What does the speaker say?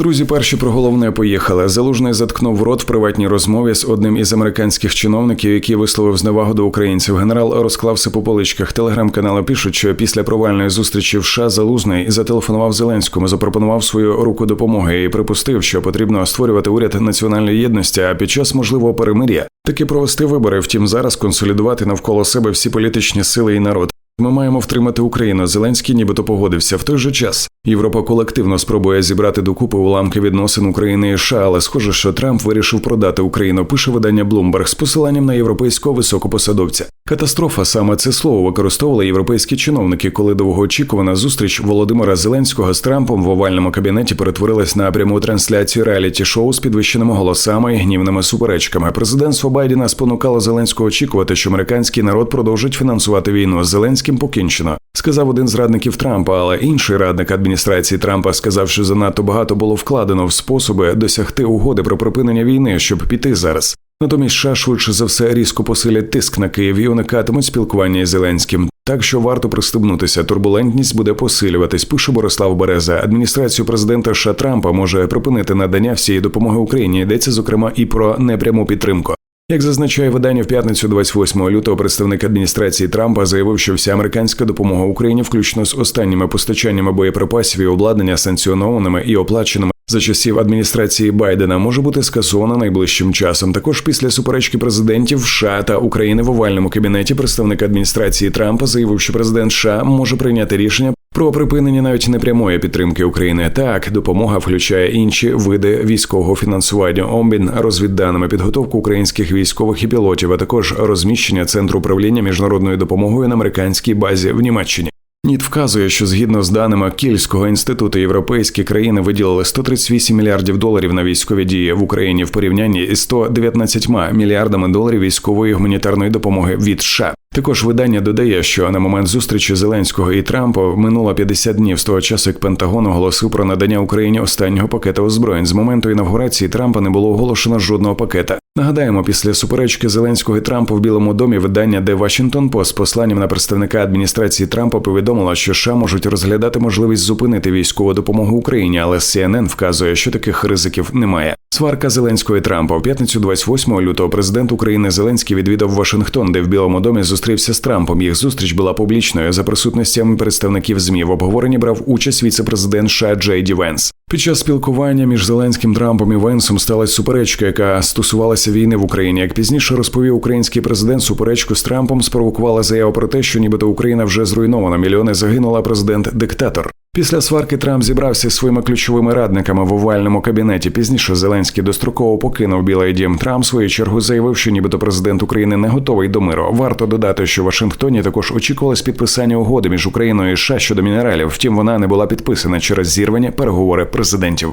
Друзі, перші про головне поїхали. Залужний заткнув рот в приватній розмові з одним із американських чиновників, який висловив зневагу до українців. Генерал розклався по поличках. Телеграм-канали пишуть, що після провальної зустрічі в США Залужний зателефонував Зеленському, запропонував свою руку допомоги і припустив, що потрібно створювати уряд національної єдності. А під час можливого перемир'я таки провести вибори. Втім, зараз консолідувати навколо себе всі політичні сили і народ. Ми маємо втримати Україну. Зеленський нібито погодився. В той же час Європа колективно спробує зібрати докупи уламки відносин України і США, але схоже, що Трамп вирішив продати Україну. Пише видання Bloomberg з посиланням на європейського високопосадовця. Катастрофа саме це слово використовували європейські чиновники, коли довгоочікувана зустріч Володимира Зеленського з Трампом в овальному кабінеті перетворилась на пряму трансляцію реаліті шоу з підвищеними голосами і гнівними суперечками. Президентство Байдена спонукало Зеленського очікувати, що американський народ продовжить фінансувати війну. З Зеленським покінчено. Сказав один з радників Трампа, але інший радник адміністрації Трампа сказав, що занадто багато було вкладено в способи досягти угоди про припинення війни, щоб піти зараз. Натомість США швидше за все різко посилять тиск на Київ і уникатимуть спілкування із Зеленським. Так що варто пристебнутися, турбулентність буде посилюватись. Пише Борислав Береза. Адміністрацію президента США Трампа може припинити надання всієї допомоги Україні. Йдеться зокрема і про непряму підтримку. Як зазначає видання в п'ятницю 28 лютого, представник адміністрації Трампа заявив, що вся американська допомога Україні, включно з останніми постачаннями боєприпасів і обладнання санкціонованими і оплаченими за часів адміністрації Байдена, може бути скасована найближчим часом. Також після суперечки президентів США та України в овальному кабінеті представник адміністрації Трампа заявив, що президент США може прийняти рішення. Про припинення навіть непрямої підтримки України так допомога включає інші види військового фінансування, обмін розвідданими, підготовку українських військових і пілотів, а також розміщення центру управління міжнародною допомогою на американській базі в Німеччині. НІТ вказує, що згідно з даними Кільського інституту, європейські країни виділили 138 мільярдів доларів на військові дії в Україні в порівнянні із 119 мільярдами доларів військової гуманітарної допомоги від США. Також видання додає, що на момент зустрічі Зеленського і Трампа минуло 50 днів з того часу, як Пентагон оголосив про надання Україні останнього пакета озброєнь. З моменту інавгурації Трампа не було оголошено жодного пакета. Нагадаємо, після суперечки Зеленського і Трампа в Білому домі видання The Washington Post посланням на представника адміністрації Трампа повідомило, що США можуть розглядати можливість зупинити військову допомогу Україні, але CNN вказує, що таких ризиків немає. Сварка Зеленського і Трампа в п'ятницю 28 лютого президент України Зеленський відвідав Вашингтон, де в Білому домі зустрівся з Трампом. Їх зустріч була публічною за присутності представників ЗМІ. В обговоренні брав участь віце-президент США Джей Ді Венс. Під час спілкування між Зеленським Трампом і Венсом сталася суперечка, яка стосувалася війни в Україні. Як пізніше розповів український президент, суперечку з Трампом спровокувала заява про те, що нібито Україна вже зруйнована. Мільйони загинула президент-диктатор. Після сварки Трамп зібрався зі своїми ключовими радниками в овальному кабінеті. Пізніше Зеленський достроково покинув Білий Дім. Трамп в свою чергу заявив, що нібито президент України не готовий до миру. Варто додати, що в Вашингтоні також очікувалось підписання угоди між Україною і США щодо мінералів. Втім, вона не була підписана через зірвані переговори президентів.